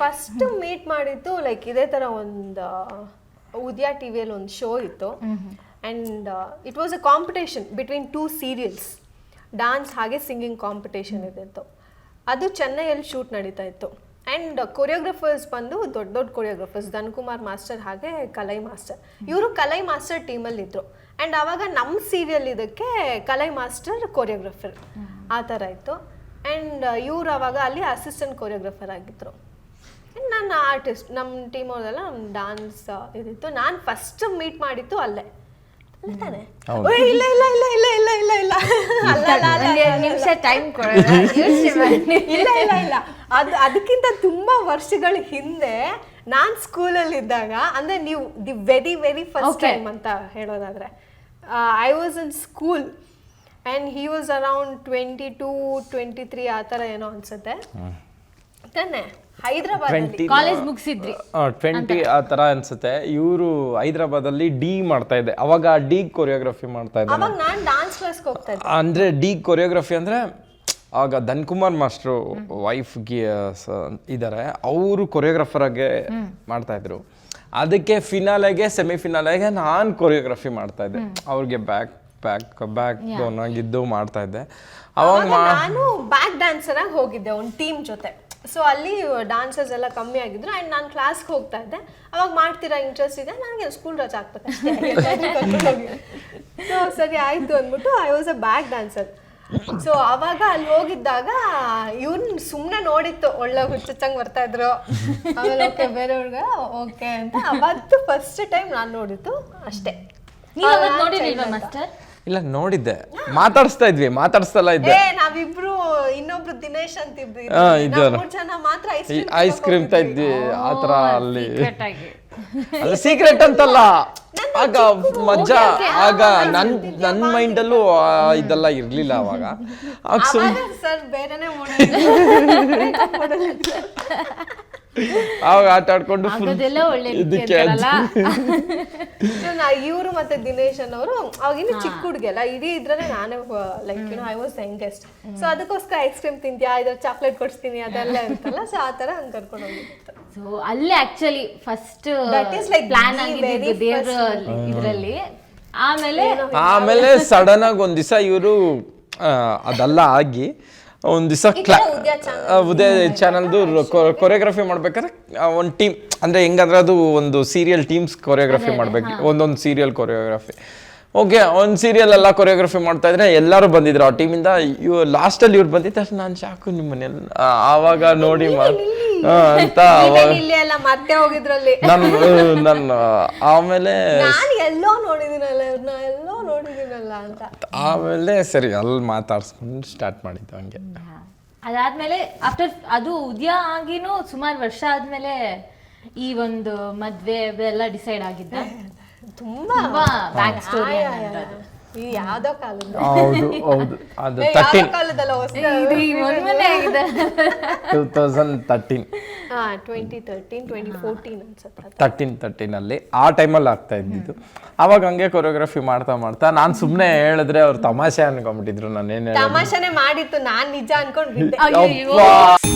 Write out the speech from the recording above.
First meet ಮಾಡಿದ್ದು like ಇದೇ ತರ ಒಂದು ಉದಯ ಟಿವಿಯಲ್ಲಿ ಒಂದು ಶೋ ಇತ್ತು. And it was a competition between two serials dance ಹಾಗೆ ಸಿಂಗಿಂಗ್ ಕಾಂಪಿಟೇಷನ್ ಇದ್ದಿತ್ತು. ಅದು ಚೆನ್ನೈಯಲ್ಲಿ ಶೂಟ್ ನಡೀತಾ ಇತ್ತು. ಆ್ಯಂಡ್ ಕೊರಿಯೋಗ್ರಫರ್ಸ್ ಬಂದು ದೊಡ್ಡ ದೊಡ್ಡ ಕೊರಿಯೋಗ್ರಫರ್ಸ್ ಧನ್ಕುಮಾರ್ ಮಾಸ್ಟರ್ ಹಾಗೆ ಕಲೈ ಮಾಸ್ಟರ್ ಇವರು ಕಲೈ ಮಾಸ್ಟರ್ ಟೀಮಲ್ಲಿ ಇದ್ರು. ಆ್ಯಂಡ್ ಆವಾಗ ನಮ್ಮ ಸೀರಿಯಲ್ ಇದಕ್ಕೆ ಕಲೈ ಮಾಸ್ಟರ್ ಕೊರಿಯೋಗ್ರಫರ್ ಆ ಥರ ಇತ್ತು. ಆ್ಯಂಡ್ ಇವ್ರು ಅವಾಗ ಅಲ್ಲಿ ಅಸಿಸ್ಟೆಂಟ್ ಕೊರಿಯೋಗ್ರಫರ್ ಆಗಿದ್ರು ನಾನು ಆರ್ಟಿಸ್ಟ್ ನಮ್ಮ ಟೀಮ್ ಅವರೆಲ್ಲ ಡಾನ್ಸ್ ಇದಿತ್ತು ನಾನು ಫಸ್ಟ್ ಮೀಟ್ ಮಾಡಿತ್ತು ಅಲ್ಲೇ. ಅಲ್ಲ ತಾನೇ? ಇಲ್ಲ ಇಲ್ಲ ಇಲ್ಲ ಇಲ್ಲ ಇಲ್ಲ ಇಲ್ಲ ಇಲ್ಲ. ನಿಮಿಷ ಟೈಮ್ ಇಲ್ಲ ಇಲ್ಲ ಇಲ್ಲ. ಅದು ಅದಕ್ಕಿಂತ ತುಂಬಾ ವರ್ಷಗಳ ಹಿಂದೆ ನಾನ್ ಸ್ಕೂಲಲ್ಲಿ ಇದ್ದಾಗ ಅಂದ್ರೆ ನೀವು the very very first time ಅಂತ ಹೇಳೋದಾದ್ರೆ I was in school and he was around twenty two twenty three ಆ ಥರ ಏನೋ ಅನ್ಸುತ್ತೆ. ತಾನೆ? ಹೈದ್ರಾಬಾದ್ ಕಾಲೇಜ್ ಮುಗಿಸಿದ್ರಿ. ಟ್ವೆಂಟಿ ಆ ಥರ ಅನ್ಸುತ್ತೆ. ಇವರು ಹೈದ್ರಾಬಾದಲ್ಲಿ ಡಿ ಮಾಡ್ತಾ ಇದ್ದೆ. ಅವಾಗ ಡಿ ಕೊರಿಯೋಗ್ರಫಿ ಮಾಡ್ತಾ ಇದ್ದೆ ಅವಾಗ ನಾನು ಡಾನ್ಸ್ ಕ್ಲಾಸ್ಗೆ ಹೋಗ್ತಾ ಇದ್ದೆ. ಅಂದರೆ ಡಿ ಕೊರಿಯೋಗ್ರಫಿ ಅಂದರೆ ಆಗ ಧನ್ಕುಮಾರ್ ಮಾಸ್ಟ್ರು ವೈಫ್ಗೆ ಇದ್ದಾರೆ ಅವರು ಕೊರಿಯೋಗ್ರಫರ್ ಆಗಿ ಮಾಡ್ತಾ ಇದ್ರು. ಅದಕ್ಕೆ ಫಿನಾಲೆಗೆ ಸೆಮಿಫಿನಾಲೆಗೆ ನಾನು ಕೊರಿಯೋಗ್ರಫಿ ಮಾಡ್ತಾ ಇದ್ದೆ. ಅವ್ರಿಗೆ ಬ್ಯಾಕ್ ಬ್ಯಾಕ್ ಬ್ಯಾಕ್ ಬೋನ್ ಆಗಿದ್ದು ಮಾಡ್ತಾ ಇದ್ದೆ. ಅವಾಗ ಅವಾಗ ಮಾ ನಾನು ಬ್ಯಾಕ್ ಡ್ಯಾನ್ಸರ್ ಆಗಿ ಹೋಗಿದ್ದೆ ಒಂದು ಟೀಮ್ ಜೊತೆ. ಸೊ ಅಲ್ಲಿ ಡಾನ್ಸರ್ಸ್ ಎಲ್ಲ ಕಮ್ಮಿ ಆಗಿದ್ರು. ಆ್ಯಂಡ್ ನಾನು ಕ್ಲಾಸ್ಗೆ ಹೋಗ್ತಾ ಇದ್ದೆ. ಅವಾಗ ಮಾಡ್ತೀರಾ ಇಂಟ್ರೆಸ್ಟ್ ಇದೆ. ನನಗೆ ಸ್ಕೂಲ್ ರಜೆ ಆಗ್ಬೇಕಷ್ಟೇ ಸೊ ಸರಿ ಆಯಿತು ಅಂದ್ಬಿಟ್ಟು I was a back dancer so ಅವಾಗ ಅಲ್ಲಿ ಹೋಗಿದ್ದಾಗ ಇವ್ನ್ ಸುಮ್ಮನೆ ನೋಡಿತ್ತು ಒಳ್ಳೆ ಹುಚ್ಚಂಗ್ ಬರ್ತಾ ಇದ್ರು. ಆಮೇಲೆ ಓಕೆ ಬೇರೆಯವ್ರಿಗೆ ಓಕೆ ಅಂತ. ಅವತ್ತು ಫಸ್ಟ್ ಟೈಮ್ ನಾನು ನೋಡಿದ್ದು ಅಷ್ಟೇ. ಇಲ್ಲ ನೋಡಿದ್ದೆ. ಮಾತಾಡಿಸ್ತಾ ಇದ್ವಿ. ಮಾತಾಡಿಸ್ತಲ್ಲ ಇದ್ದೆ. ಏ ನಾವಿಬ್ರು ಇನ್ನೊಬ್ರು ದಿನೇಶ್ ಅಂತ ಇಬ್ರು ಜನ ಮಾತ್ರ ಐಸ್ ಕ್ರೀಮ್ ಇದ್ವಿ ಆ ಥರ ಅಲ್ಲಿ. ಅಲ್ಲ ಸೀಕ್ರೆಟ್ ಅಂತಲ್ಲ. ಆಗ ಮಜಾ ಆಗ ನನ್ ನನ್ ಮೈಂಡ್ ಅಲ್ಲೂ ಇದೆಲ್ಲ ಇರ್ಲಿಲ್ಲ ಅವಾಗ. ಆಗ ಸುಮ್ ಆವಾಗ ಆಟ ಆಡ್ಕೊಂಡು ಒಳ್ಳೆ ಇದಕ್ಕೆ ಇವರು ಮತ್ತೆ ದಿನೇಶ್ ಅನ್ನೋರು ಅವಾಗ ಇನ್ನು ಚಿಕ್ಕ ಹುಡುಗಿಯಲ್ಲ ಇಡೀ ಇದ್ರಲ್ಲೇ ನಾನೇ like you I was youngest so ಅದಕ್ಕೋಸ್ಕರ ಐಸ್ ಕ್ರೀಮ್ ತಿಂತೀಯಾ? ಇದ್ರ ಚಾಕ್ಲೇಟ್ ಕೊಡಿಸ್ತೀನಿ ಅದೆಲ್ಲ ಇರ್ತಲ್ಲ ಸೊ ಆ ತರ ಹಂಗೆ ಕರ್ಕೊಂಡು ಹೋಗಿತ್ತು. ಸೊ ಅಲ್ಲೇ ಆಕ್ಚುಲಿ ಫಸ್ಟ್ ಪ್ಲಾನ್ ಆಗಿದ್ದು ದೇವ್ರ ಇದ್ರಲ್ಲಿ. ಆಮೇಲೆ ಆಮೇಲೆ ಸಡನ್ ಆಗಿ ಒಂದ್ ದಿವಸ ಇವರು ಅದೆಲ್ಲ ಆಗಿ ಒಂದ್ ದಿವಸ ಕ್ಲಾ ಉದಯ ಚಾನಲ್ದು ಕೊರಿಯೋಗ್ರಫಿ ಮಾಡ್ಬೇಕಾದ್ರೆ ಒಂದು ಟೀಮ್ ಅಂದ್ರೆ ಹೆಂಗಂದ್ರೆ ಅದು ಒಂದು ಸೀರಿಯಲ್ ಟೀಮ್ಸ್ ಕೊರಿಯೋಗ್ರಫಿ ಮಾಡ್ಬೇಕು. ಒಂದೊಂದು ಸೀರಿಯಲ್ ಕೊರಿಯೋಗ್ರಫಿ ಓಕೆ ಒಂದು ಸೀರಿಯಲ್ ಎಲ್ಲ ಕೊರಿಯೋಗ್ರಫಿ ಮಾಡ್ತಾ ಇದ್ರೆ ಎಲ್ಲರೂ ಬಂದಿದ್ರು ಆ ಟೀಮಿಂದ ಇವ್ ಲಾಸ್ಟಲ್ಲಿ ಇವ್ರು ಬಂದಿದ್ದ ನಾನು ಶಾಕು ನಿಮ್ಮ ಮನೇಲಿ ಆವಾಗ ನೋಡಿ ಮಾ ಹಾ, ಅಂತ ಅವಾಗ ಇಲ್ಲಿ ಎಲ್ಲ ಮತ್ತೆ ಹೋಗಿದ್ರಲ್ಲಿ. ನನ್ ನನ್ನ ಆಮೇಲೆ ನಾನು ಎಲ್ಲೋ ನೋಡಿದಿನಲ್ಲ ಇವ್ರನ್ನ ಎಲ್ಲೋ ನೋಡಿದಿನಲ್ಲ ಅಂತ. ಆಮೇಲೆ ಸರಿ ಅಲ್ಲಿ ಮಾತಾಡ್ಸ್ಕೊಂಡು ಸ್ಟಾರ್ಟ್ ಮಾಡಿದ್ದು ಹಂಗೆ. ಅದಾದ್ಮೇಲೆ ಆಫ್ಟರ್ ಅದು ಉದ್ಯ ಆಗಿನೂ ಸುಮಾರು ವರ್ಷ ಆದ್ಮೇಲೆ ಈ ಒಂದು ಮದ್ವೆ ಎಲ್ಲ ಡಿಸೈಡ್ ಆಗಿದ್ದ? ತುಂಬಾ ತುಂಬಾ ಬ್ಯಾಕ್ ಸ್ಟೋರಿ ಈ ಯಾವ್ದೋ ಕಾಲದ ಹೌದು ಹೌದು. ಅದು thirteen ಕಾಲದಲ್ಲ two thousand thirteen twenty thirteen twenty fourteen ಅನ್ಸುತ್ತೆ ತರ್ಟೀನ್ ತರ್ಟೀನಲ್ಲಿ ಆ ಟೈಮಲ್ಲಿ ಆಗ್ತಾ ಇದ್ದಿದ್ದು. ಅವಾಗ ಹಂಗೆ ಕೊರಿಯೋಗ್ರಫಿ ಮಾಡ್ತಾ ಮಾಡ್ತಾ ನಾನು ಸುಮ್ಮನೆ ಹೇಳಿದ್ರೆ ಅವ್ರು ತಮಾಷೆ ಅನ್ಕೊಂಡ್ಬಿಟ್ಟಿದ್ರು ನಾನೇನು ತಮಾಷೆನೆ ಮಾಡಿತ್ತು ನಾನ್ ನಿಜ ಅನ್ಕೊಂಡ್ ಬಿದ್ದೆ ಅಪ್ಪ